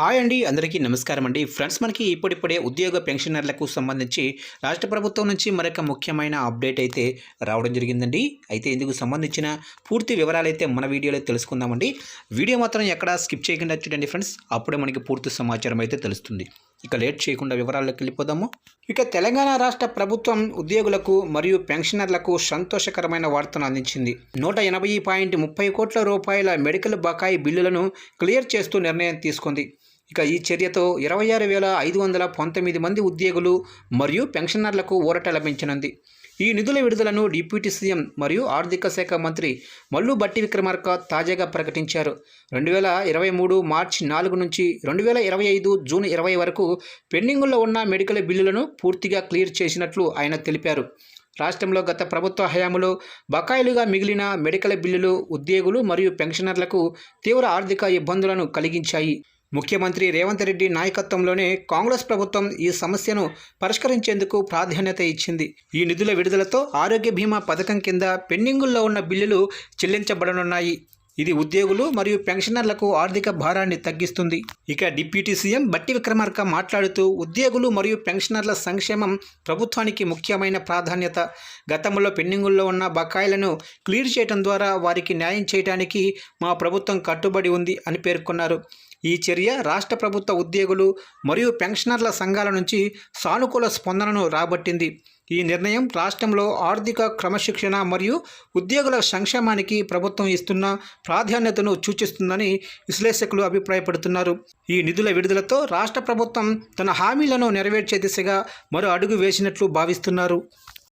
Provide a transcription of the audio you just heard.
Hi అండి అందరికీ నమస్కారం అండి. ఫ్రెండ్స్ మనకి ఇప్పుడిప్పుడే ఉద్యోగ పెన్షనర్లకు సంబంధించి రాష్ట్ర ప్రభుత్వం నుంచి మరొక ముఖ్యమైన అప్డేట్ అయితే రావడం జరిగిందండి. అయితే ఇందుకు సంబంధించిన పూర్తి వివరాలు అయితే మన వీడియోలో తెలుసుకుందామండి. వీడియో మాత్రం ఎక్కడా స్కిప్ చేయకుండా చూడండి ఫ్రెండ్స్. అప్పుడే మనకి పూర్తి సమాచారం అయితే తెలుస్తుంది. ఇక లేట్ చేయకుండా వివరాల్లోకి వెళ్ళిపోదాము. ఇక తెలంగాణ రాష్ట్ర ప్రభుత్వం ఉద్యోగులకు మరియు పెన్షనర్లకు సంతోషకరమైన వార్తను అందించింది. నూట ఎనభై పాయింట్ ముప్పై కోట్ల రూపాయల మెడికల్ బకాయి బిల్లులను క్లియర్ చేస్తూ నిర్ణయం తీసుకుంది. ఇక ఈ చర్యతో ఇరవై ఆరు వేల ఐదు వందల పంతొమ్మిది మంది ఉద్యోగులు మరియు పెన్షనర్లకు ఊరట లభించనుంది. ఈ నిధుల విడుదలను డిప్యూటీ సీఎం మరియు ఆర్థిక శాఖ మంత్రి మల్లు బట్టి విక్రమార్క తాజాగా ప్రకటించారు. రెండు వేల ఇరవై మూడు మార్చి నాలుగు నుంచి రెండు వేల ఇరవై ఐదు జూన్ ఇరవై వరకు పెండింగుల్లో ఉన్న మెడికల్ బిల్లులను పూర్తిగా క్లియర్ చేసినట్లు ఆయన తెలిపారు. రాష్ట్రంలో గత ప్రభుత్వ హయాంలో బకాయిలుగా మిగిలిన మెడికల్ బిల్లులు ఉద్యోగులు మరియు పెన్షనర్లకు తీవ్ర ఆర్థిక ఇబ్బందులను కలిగించాయి. ముఖ్యమంత్రి రేవంత్ రెడ్డి నాయకత్వంలోనే కాంగ్రెస్ ప్రభుత్వం ఈ సమస్యను పరిష్కరించేందుకు ప్రాధాన్యత ఇచ్చింది. ఈ నిధుల విడుదలతో ఆరోగ్య బీమా పథకం కింద పెండింగుల్లో ఉన్న బిల్లులు చెల్లించబడనున్నాయి. ఇది ఉద్యోగులు మరియు పెన్షనర్లకు ఆర్థిక భారాన్ని తగ్గిస్తుంది. ఇక డిప్యూటీ సీఎం బట్టి విక్రమార్క మాట్లాడుతూ ఉద్యోగులు మరియు పెన్షనర్ల సంక్షేమం ప్రభుత్వానికి ముఖ్యమైన ప్రాధాన్యత. గతంలో పెండింగుల్లో ఉన్న బకాయిలను క్లియర్ చేయడం ద్వారా వారికి న్యాయం చేయడానికి మా ప్రభుత్వం కట్టుబడి ఉంది అని పేర్కొన్నారు. ఈ చర్య రాష్ట్ర ప్రభుత్వ ఉద్యోగులు మరియు పెన్షనర్ల సంఘాల నుంచి సానుకూల స్పందనను రాబట్టింది. ఈ నిర్ణయం రాష్ట్రంలో ఆర్థిక క్రమశిక్షణ మరియు ఉద్యోగుల సంక్షేమానికి ప్రభుత్వం ఇస్తున్న ప్రాధాన్యతను సూచిస్తుందని విశ్లేషకులు అభిప్రాయపడుతున్నారు. ఈ నిధుల విడుదలతో రాష్ట్ర ప్రభుత్వం తన హామీలను నెరవేర్చే దిశగా మరో అడుగు వేసినట్లు భావిస్తున్నారు.